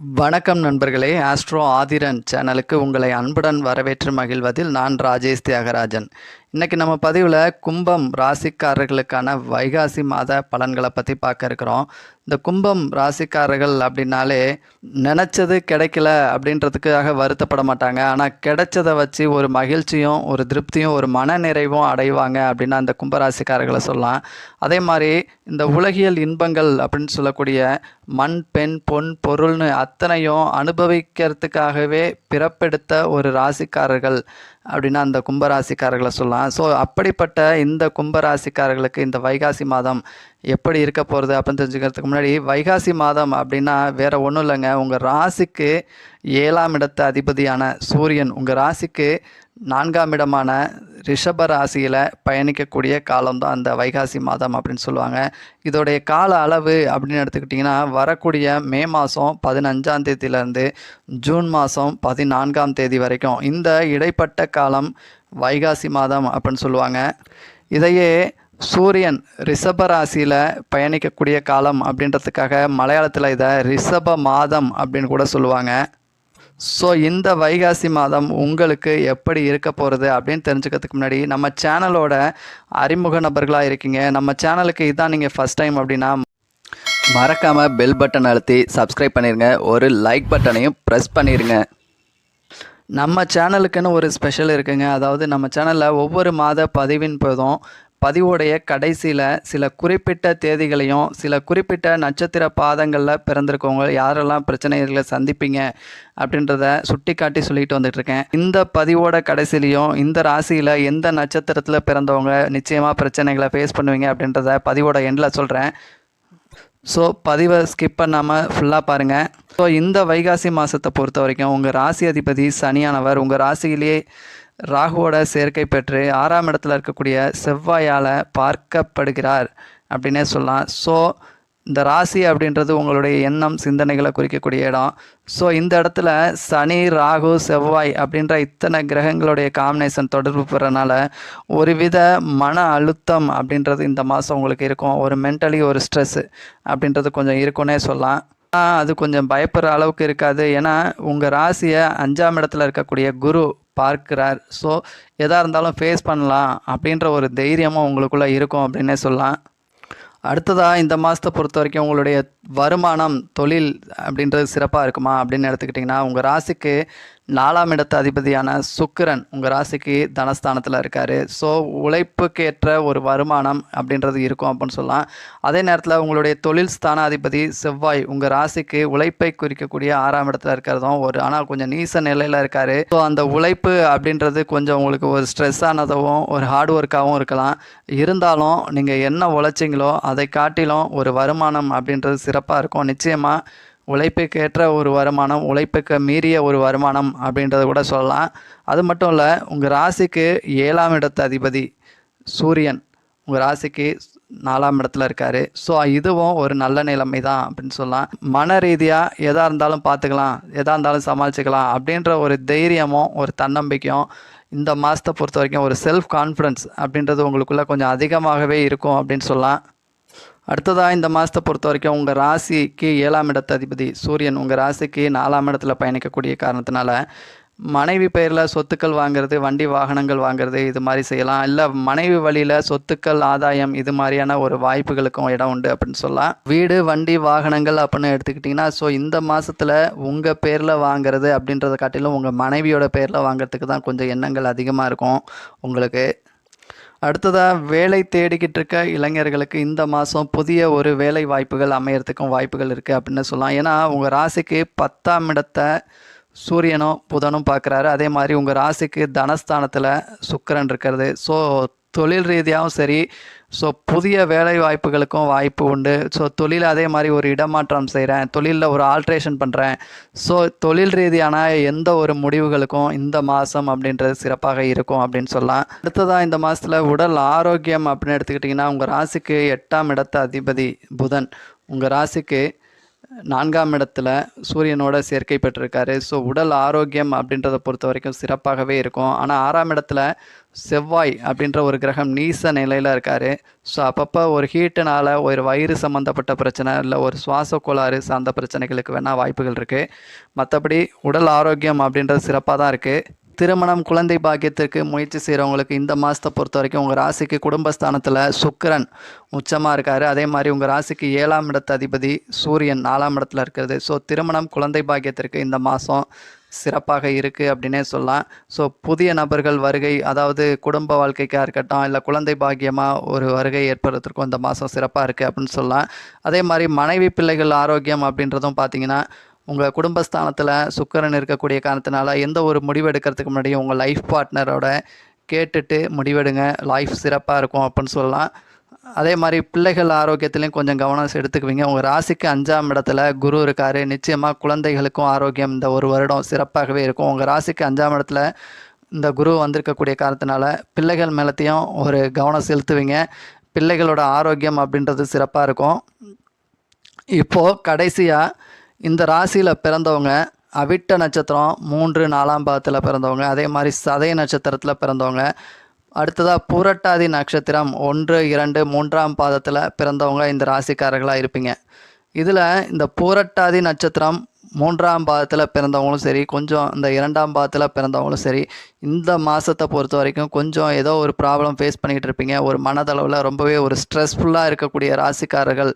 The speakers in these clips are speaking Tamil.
வணக்கம் நண்பர்களே. ஆஸ்ட்ரோ ஆதிரன் சேனலுக்கு உங்களை அன்புடன் வரவேற்று மகிழ்வதில் நான் ராஜேஷ் தியாகராஜன். இன்றைக்கி நம்ம பதிவில் கும்பம் ராசிக்காரர்களுக்கான வைகாசி மாத பலன்களை பற்றி பார்க்க இருக்கிறோம். இந்த கும்பம் ராசிக்காரர்கள் அப்படின்னாலே நினச்சது கிடைக்கல அப்படின்றதுக்காக வருத்தப்பட மாட்டாங்க. ஆனால் கிடைச்சதை வச்சு ஒரு மகிழ்ச்சியும் ஒரு திருப்தியும் ஒரு மன நிறைவும் அடைவாங்க அப்படின்னா அந்த கும்பராசிக்காரர்களை சொல்லலாம். அதே மாதிரி இந்த உலகியல் இன்பங்கள் அப்படின்னு சொல்லக்கூடிய மண் பெண் பொன் பொருள்னு அத்தனையும் அனுபவிக்கிறதுக்காகவே பிறப்பெடுத்த ஒரு ராசிக்காரர்கள் அப்படின்னா அந்த கும்பராசிக்காரர்களை சொல்லலாம். ஸோ அப்படிப்பட்ட இந்த கும்பராசிக்காரர்களுக்கு இந்த வைகாசி மாதம் எப்படி இருக்க போகிறது அப்படின்னு தெரிஞ்சுக்கிறதுக்கு முன்னாடி வைகாசி மாதம் அப்படின்னா வேறு ஒன்றும் இல்லைங்க. உங்கள் ராசிக்கு ஏழாம் இடத்து அதிபதியான சூரியன் உங்கள் ராசிக்கு நான்காம் இடமான ரிஷப ராசியில் பயணிக்கக்கூடிய காலம்தான் அந்த வைகாசி மாதம் அப்படின்னு சொல்லுவாங்க. இதோடைய கால அளவு அப்படின்னு எடுத்துக்கிட்டிங்கன்னா வரக்கூடிய மே மாதம் பதினஞ்சாம் தேதியிலேருந்து ஜூன் மாதம் பதினான்காம் தேதி வரைக்கும். இந்த இடைப்பட்ட காலம் வைகாசி மாதம் அப்படின்னு சொல்லுவாங்க. இதையே சூரியன் ரிஷப ராசியில் பயணிக்கக்கூடிய காலம் அப்படின்றதுக்காக மலையாளத்தில் இதை ரிஷப மாதம் அப்படின்னு கூட சொல்லுவாங்க. ஸோ இந்த வைகாசி மாதம் உங்களுக்கு எப்படி இருக்க போகிறது அப்படின்னு தெரிஞ்சுக்கிறதுக்கு முன்னாடி நம்ம சேனலோட அறிமுக நபர்களாக இருக்கீங்க. நம்ம சேனலுக்கு இதான் நீங்கள் ஃபஸ்ட் டைம் அப்படின்னா மறக்காமல் பெல் பட்டன் அழுத்தி சப்ஸ்கிரைப் பண்ணிடுங்க ஒரு லைக் பட்டனையும் ப்ரெஸ் பண்ணிடுங்க நம்ம சேனலுக்குன்னு ஒரு ஸ்பெஷல் இருக்குங்க. அதாவது நம்ம சேனலில் ஒவ்வொரு மாத பதிவின் போதும் பதிவுடைய கடைசியில் சில குறிப்பிட்ட தேதிகளையும் சில குறிப்பிட்ட நட்சத்திர பாதங்களில் பிறந்திருக்கவங்க யாரெல்லாம் பிரச்சனைகளை சந்திப்பீங்க அப்படின்றத சுட்டி காட்டி சொல்லிட்டு வந்துட்டுருக்கேன். இந்த பதிவோட கடைசிலையும் இந்த ராசியில் எந்த நட்சத்திரத்தில் பிறந்தவங்க நிச்சயமாக பிரச்சனைகளை ஃபேஸ் பண்ணுவீங்க அப்படின்றத பதிவோட எண்டில் சொல்கிறேன் ஸோ பதிவை ஸ்கிப் பண்ணாமல் ஃபுல்லாக பாருங்கள் ஸோ இந்த வைகாசி மாதத்தை பொறுத்த வரைக்கும் உங்கள் ராசி அதிபதி சனியானவர் உங்கள் ராசியிலேயே ராகுவோட சேர்க்கை பெற்று ஆறாம் இடத்துல இருக்கக்கூடிய செவ்வாயால் பார்க்கப்படுகிறார் அப்படின்னே சொல்லலாம். ஸோ இந்த ராசி அப்படின்றது உங்களுடைய எண்ணம் சிந்தனைகளை குறிக்கக்கூடிய இடம். ஸோ இந்த இடத்துல சனி ராகு செவ்வாய் அப்படின்ற இத்தனை கிரகங்களுடைய காம்பினேஷன் தொடர்பு பெறனால ஒருவித மன அழுத்தம் அப்படின்றது இந்த மாதம் உங்களுக்கு இருக்கும். ஒரு மென்டலி ஒரு ஸ்ட்ரெஸ்ஸு அப்படின்றது கொஞ்சம் இருக்குன்னே சொல்லலாம். ஆனால் அது கொஞ்சம் பயப்படுற அளவுக்கு இருக்காது. ஏன்னா உங்கள் ராசியை அஞ்சாம் இடத்துல இருக்கக்கூடிய குரு பார்க்கிறார். ஸோ எதாக இருந்தாலும் ஃபேஸ் பண்ணலாம் அப்படின்ற ஒரு தைரியமும் உங்களுக்குள்ளே இருக்கும் அப்படின்னே சொல்லலாம். அடுத்ததாக இந்த மாதத்தை பொறுத்த வரைக்கும் உங்களுடைய வருமானம் தொழில் அப்படின்றது சிறப்பாக இருக்குமா அப்படின்னு எடுத்துக்கிட்டிங்கன்னா உங்கள் ராசிக்கு நாலாம் இடத்து அதிபதியான சுக்கிரன் உங்கள் ராசிக்கு தனஸ்தானத்தில் இருக்கார். ஸோ உழைப்புக்கேற்ற ஒரு வருமானம் அப்படின்றது இருக்கும் அப்படின்னு சொல்லலாம். அதே நேரத்தில் உங்களுடைய தொழில் ஸ்தானாதிபதி செவ்வாய் உங்கள் ராசிக்கு உழைப்பை குறிக்கக்கூடிய ஆறாம் இடத்துல இருக்கிறதும் ஒரு ஆனால் கொஞ்சம் நீச நிலையில் இருக்கார். ஸோ அந்த உழைப்பு அப்படின்றது கொஞ்சம் உங்களுக்கு ஒரு ஸ்ட்ரெஸ் ஆனதாகவும் ஒரு ஹார்ட் ஒர்க்காகவும் இருக்கலாம். இருந்தாலும் நீங்கள் என்ன உழைச்சிங்களோ அதை காட்டிலும் ஒரு வருமானம் அப்படின்றது சிறப்பாக இருக்கும். நிச்சயமாக உழைப்புக்கேற்ற ஒரு வருமானம் உழைப்புக்கு மீறிய ஒரு வருமானம் அப்படின்றத கூட சொல்லலாம். அது மட்டும் இல்லை உங்கள் ராசிக்கு ஏழாம் இடத்து அதிபதி சூரியன் உங்கள் ராசிக்கு நாலாம் இடத்துல இருக்கார். ஸோ இதுவும் ஒரு நல்ல நிலைமை தான் அப்படின்னு சொல்லலாம். மன ரீதியாக எதாக இருந்தாலும் பார்த்துக்கலாம் எதாக இருந்தாலும் சமாளிச்சுக்கலாம் அப்படின்ற ஒரு தைரியமும் ஒரு தன்னம்பிக்கையும் இந்த மாதத்தை பொறுத்த வரைக்கும் ஒரு செல்ஃப் கான்ஃபிடன்ஸ் அப்படின்றது உங்களுக்குள்ளே கொஞ்சம் அதிகமாகவே இருக்கும் அப்படின்னு சொல்லலாம். அடுத்ததாக இந்த மாதத்தை பொறுத்த வரைக்கும் உங்கள் ராசிக்கு ஏழாம் இடத்து அதிபதி சூரியன் உங்கள் ராசிக்கு நாலாம் இடத்துல பயணிக்கக்கூடிய காரணத்தினால மனைவி பெயரில் சொத்துக்கள் வாங்குறது வண்டி வாகனங்கள் வாங்குறது இது மாதிரி செய்யலாம். இல்லை மனைவி வழியில் சொத்துக்கள் ஆதாயம் இது மாதிரியான ஒரு வாய்ப்புகளுக்கும் இடம் உண்டு அப்படின்னு சொல்லலாம். வீடு வண்டி வாகனங்கள் அப்படின்னு எடுத்துக்கிட்டிங்கன்னா ஸோ இந்த மாதத்தில் உங்கள் பேரில் வாங்குறது அப்படின்றத காட்டிலும் உங்கள் மனைவியோட பேரில் வாங்குறதுக்கு தான் கொஞ்சம் எண்ணங்கள் அதிகமாக இருக்கும் உங்களுக்கு. அடுத்ததாக வேலை தேடிக்கிட்டு இருக்க இளைஞர்களுக்கு இந்த மாதம் புதிய ஒரு வேலை வாய்ப்புகள் அமையறதுக்கும் வாய்ப்புகள் இருக்குது அப்படின்னு சொல்லலாம். ஏன்னா உங்கள் ராசிக்கு பத்தாம் இடத்தை சூரியனும் புதனும் பார்க்குறாரு அதே மாதிரி உங்கள் ராசிக்கு தனஸ்தானத்தில் சுக்கரன் இருக்கிறது. ஸோ தொழில் ரீதியாகவும் சரி ஸோ புதிய வேலை வாய்ப்புகளுக்கும் வாய்ப்பு உண்டு. ஸோ தொழில் அதே மாதிரி ஒரு இடமாற்றம் செய்கிறேன் தொழிலில் ஒரு ஆல்ட்ரேஷன் பண்ணுறேன் ஸோ தொழில் ரீதியான எந்த ஒரு முடிவுகளுக்கும் இந்த மாதம் அப்படின்றது சிறப்பாக இருக்கும் அப்படின்னு சொல்லலாம். அடுத்ததாக இந்த மாதத்தில் உடல் ஆரோக்கியம் அப்படின்னு எடுத்துக்கிட்டிங்கன்னா உங்கள் ராசிக்கு எட்டாம் இடத்த அதிபதி புதன். உங்கள் ராசிக்கு நான்காம் இடத்துல சூரியனோட சேர்க்கை பெற்றிருக்காரு. ஸோ உடல் ஆரோக்கியம் அப்படின்றத பொறுத்த வரைக்கும் சிறப்பாகவே இருக்கும். ஆனால் ஆறாம் இடத்துல செவ்வாய் அப்படின்ற ஒரு கிரகம் நீச நிலையில் இருக்கார். ஸோ அப்பப்போ ஒரு ஹீட்டுனால் ஒரு வயிறு சம்மந்தப்பட்ட பிரச்சனை இல்லை ஒரு சுவாச கோளாறு சார்ந்த பிரச்சனைகளுக்கு வேணால் வாய்ப்புகள் இருக்குது மற்றபடி உடல் ஆரோக்கியம் அப்படின்றது சிறப்பாக தான் இருக்குது திருமணம் குழந்தை பாக்கியத்திற்கு முயற்சி செய்கிறவங்களுக்கு இந்த மாதத்தை பொறுத்த வரைக்கும் உங்கள் ராசிக்கு குடும்பஸ்தானத்தில் சுக்கரன் உச்சமாக இருக்கார். அதே மாதிரி உங்கள் ராசிக்கு ஏழாம் இடத்து அதிபதி சூரியன் நாலாம் இடத்துல இருக்கிறது. ஸோ திருமணம் குழந்தை பாக்கியத்திற்கு இந்த மாதம் சிறப்பாக இருக்குது அப்படின்னே சொல்லலாம். ஸோ புதிய நபர்கள் வருகை அதாவது குடும்ப வாழ்க்கைக்காக இருக்கட்டும் இல்லை குழந்தை பாக்கியமாக ஒரு வருகை ஏற்படுறதுக்கும் இந்த மாதம் சிறப்பாக இருக்குது அப்படின்னு சொல்லலாம். அதே மாதிரி மனைவி பிள்ளைகள் ஆரோக்கியம் அப்படின்றதும் பார்த்தீங்கன்னா உங்கள் குடும்பஸ்தானத்தில் சுக்கரன் இருக்கக்கூடிய காரணத்தினால எந்த ஒரு முடிவு எடுக்கிறதுக்கு முன்னாடி உங்கள் லைஃப் பார்ட்னரோட கேட்டுட்டு முடிவெடுங்க. லைஃப் சிறப்பாக இருக்கும் அப்படின்னு சொல்லலாம். அதே மாதிரி பிள்ளைகள் ஆரோக்கியத்துலேயும் கொஞ்சம் கவனம் எடுத்துக்குவீங்க. உங்கள் ராசிக்கு அஞ்சாம் இடத்துல குரு இருக்கார். நிச்சயமாக குழந்தைகளுக்கும் ஆரோக்கியம் இந்த ஒரு வருடம் சிறப்பாகவே இருக்கும். உங்கள் ராசிக்கு அஞ்சாம் இடத்துல இந்த குரு வந்திருக்கக்கூடிய காரணத்தினால பிள்ளைகள் மேலத்தையும் ஒரு கவனம் செலுத்துவீங்க. பிள்ளைகளோட ஆரோக்கியம் அப்படின்றது சிறப்பாக இருக்கும். இப்போது கடைசியாக இந்த ராசியில் பிறந்தவங்க அவிட்ட நட்சத்திரம் மூன்று நாலாம் பாதத்தில் பிறந்தவங்க அதே மாதிரி சதய நட்சத்திரத்தில் பிறந்தவங்க அடுத்ததாக பூரட்டாதி நட்சத்திரம் ஒன்று இரண்டு மூன்றாம் பாதத்தில் பிறந்தவங்க இந்த ராசிக்காரர்களாக இருப்பீங்க. இதில் இந்த பூரட்டாதி நட்சத்திரம் மூன்றாம் பாதத்தில் பிறந்தவங்களும் சரி கொஞ்சம் இந்த இரண்டாம் பாதத்தில் பிறந்தவங்களும் சரி இந்த மாதத்தை பொறுத்த வரைக்கும் கொஞ்சம் ஏதோ ஒரு ப்ராப்ளம் ஃபேஸ் பண்ணிக்கிட்டு இருப்பீங்க. ஒரு மனதளவில் ரொம்பவே ஒரு ஸ்ட்ரெஸ்ஃபுல்லாக இருக்கக்கூடிய ராசிக்காரர்கள்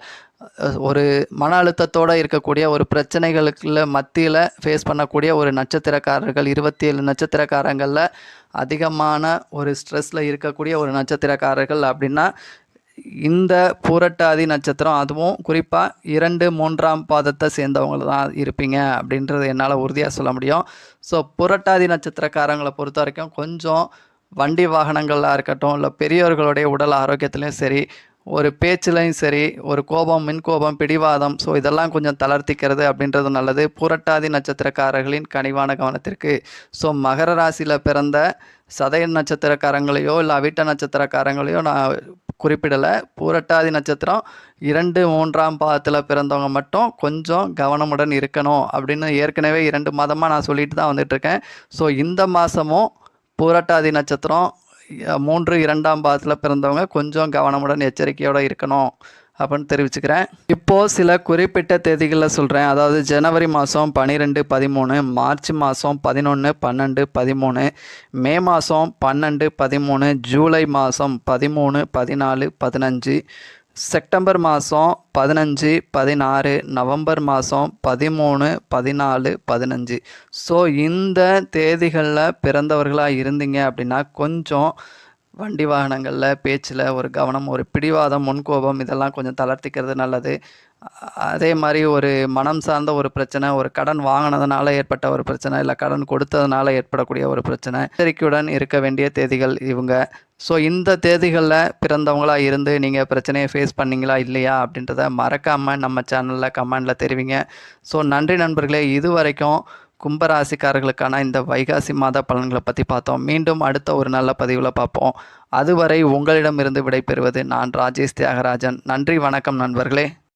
ஒரு மன அழுத்தத்தோடு இருக்கக்கூடிய ஒரு பிரச்சனைகளுக்குள்ள மத்தியில் ஃபேஸ் பண்ணக்கூடிய ஒரு நட்சத்திரக்காரர்கள் இருபத்தி ஏழு நட்சத்திரக்காரங்களில் அதிகமான ஒரு ஸ்ட்ரெஸ்ஸில் இருக்கக்கூடிய ஒரு நட்சத்திரக்காரர்கள் அப்படின்னா இந்த பூரட்டாதி நட்சத்திரம் அதுவும் குறிப்பாக இரண்டு மூன்றாம் பாதத்தை சேர்ந்தவங்க தான் இருப்பீங்க அப்படின்றது என்னால் உறுதியாக சொல்ல முடியும். ஸோ புரட்டாதி நட்சத்திரக்காரங்களை பொறுத்த வரைக்கும் கொஞ்சம் வண்டி வாகனங்களாக இருக்கட்டும் இல்லை பெரியவர்களுடைய உடல் ஆரோக்கியத்துலேயும் சரி ஒரு பேச்சுலையும் சரி ஒரு கோபம் மின் கோபம் பிடிவாதம் ஸோ இதெல்லாம் கொஞ்சம் தளர்த்திக்கிறது அப்படின்றது நல்லது. புரட்டாதி நட்சத்திரக்காரர்களின் கனிவான கவனத்திற்கு. ஸோ மகர ராசியில் பிறந்த சதய நட்சத்திரக்காரங்களையோ இல்லை அவிட்ட நட்சத்திரக்காரங்களையோ நான் குறிப்பிடலை. பூரட்டாதி நட்சத்திரம் இரண்டு மூன்றாம் பாதத்தில் பிறந்தவங்க மட்டும் கொஞ்சம் கவனமுடன் இருக்கணும் அப்படின்னு ஏற்கனவே இரண்டு மாதமாக நான் சொல்லிட்டு தான் வந்துட்டுருக்கேன். ஸோ இந்த மாதமும் பூரட்டாதி நட்சத்திரம் மூன்று இரண்டாம் பாதத்தில் பிறந்தவங்க கொஞ்சம் கவனமுடன் எச்சரிக்கையோடு இருக்கணும். அப்படின்னு தெரிவிச்சுக்கிறேன். இப்போது சில குறிப்பிட்ட தேதிகளில் சொல்கிறேன் அதாவது ஜனவரி மாதம் பன்னிரெண்டு பதிமூணு மார்ச் மாதம் பதினொன்று பன்னெண்டு பதிமூணு மே மாதம் பன்னெண்டு பதிமூணு ஜூலை மாதம் பதிமூணு பதினாலு பதினஞ்சு செப்டம்பர் மாதம் பதினஞ்சு பதினாறு நவம்பர் மாதம் பதிமூணு பதினாலு பதினஞ்சு. ஸோ இந்த தேதிகளில் பிறந்தவர்களாக இருந்தீங்க அப்படின்னா கொஞ்சம் வண்டி வாகனங்களில் பேச்சில் ஒரு கவனம் ஒரு பிடிவாதம் முன்கோபம் இதெல்லாம் கொஞ்சம் தளர்த்திக்கிறது நல்லது. அதே மாதிரி ஒரு மனம் சார்ந்த ஒரு பிரச்சனை ஒரு கடன் வாங்கினதுனால ஏற்பட்ட ஒரு பிரச்சனை இல்லை கடன் கொடுத்ததுனால ஏற்படக்கூடிய ஒரு பிரச்சனை எச்சரிக்கையுடன் இருக்க வேண்டிய தேதிகள் இவங்க. ஸோ இந்த தேதிகளில் பிறந்தவங்களாக இருந்து நீங்கள் பிரச்சனையை ஃபேஸ் பண்ணீங்களா இல்லையா அப்படின்றத மறக்காமல் நம்ம சேனலில் கமெண்டில் தெரிவிங்க. ஸோ நன்றி நண்பர்களே இது வரைக்கும் கும்பராசிக்காரர்களுக்கான இந்த வைகாசி மாத பலன்களை பற்றி பார்த்தோம். மீண்டும் அடுத்த ஒரு நல்ல பதிவில் பார்ப்போம். அதுவரை உங்களிடமிருந்து விடைபெறுவது நான் ராஜேஷ் தியாகராஜன். நன்றி வணக்கம் நண்பர்களே.